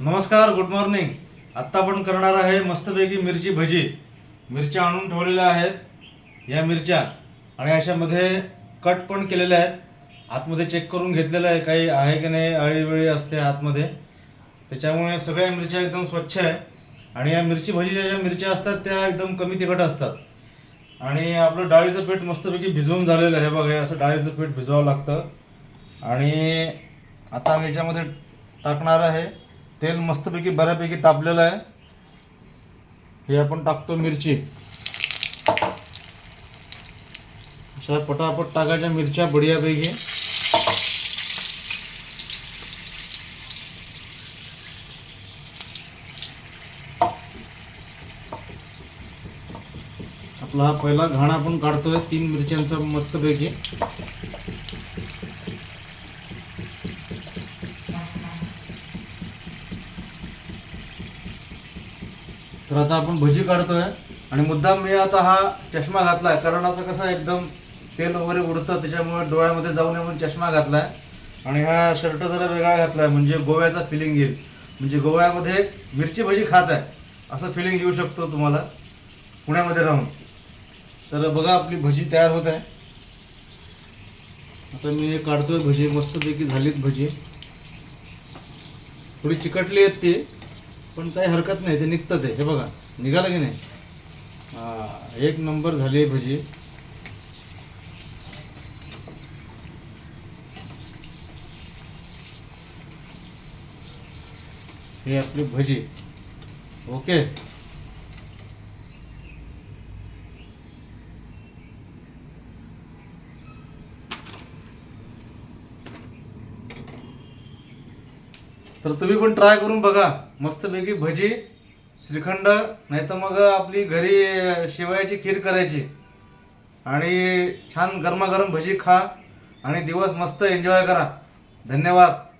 नमस्कार good morning आत्ता आपण करणार आहे मस्तपैकी मिरची भजी. मिरच्या आणून ठेवलेल्या आहेत या मिरच्या. आणि अशामध्ये कट पण केलेल्या आहेत. आतमध्ये चेक करून घेतलेलं आहे काही आहे की नाही अळीवेळी असते आतमध्ये. त्याच्यामुळे सगळ्या मिरच्या एकदम स्वच्छ आहे. आणि या मिरची भजीच्या ज्या मिरच्या असतात त्या एकदम कमी तिखट असतात. आणि आपलं डाळीचं पीठ मस्तपैकी भिजवून झालेलं आहे बघा हे असं डाळीचं पीठ भिजवावं लागतं. आणि आता मी याच्यामध्ये टाकणार आहे. तेल मस्तपैकी बऱ्यापैकी तापलेलं आहे. हे आपण टाकतो मिरची. अशा पटापट टाकायच्या मिरच्या बढियापैकी. आपला हा पहिला घाण आपण काढतोय तीन मिरच्यांचा मस्तपैकी. तर आता आपण भजी काढतोय. आणि मुद्दाम मी आता हा चष्मा घातलाय. कारण आता कसं आहे, एकदम तेल वगैरे उडतं त्याच्यामुळे डोळ्यामध्ये जाऊ नये म्हणून चष्मा घातलाय. आणि हा शर्ट जरा वेगळा घातलाय म्हणजे गोव्याचा फिलिंग येईल. म्हणजे गोव्यामध्ये मिरची भजी खात आहे. असं फिलिंग येऊ शकतो तुम्हाला. पुण्यामध्ये राहून. तर बघा आपली भजी तयार होत आहे. आता मी काढतोय भजी. मस्तपैकी झालीत भजी. थोडी चिकटली आहेत ती. पण काही हरकत नाही ते निघतं ते. हे बघा निघालं की नाही? एक नंबर झाली आहे भजी. हे आपली भजी. ओके? तर तुम्ही पण ट्राय करून बघा. मस्तपैकी भजी श्रीखंड नाही तर मग आपली घरी शेवयाची खीर करायची. आणि छान गरमागरम भजी खा. आणि दिवस मस्त एन्जॉय करा. धन्यवाद.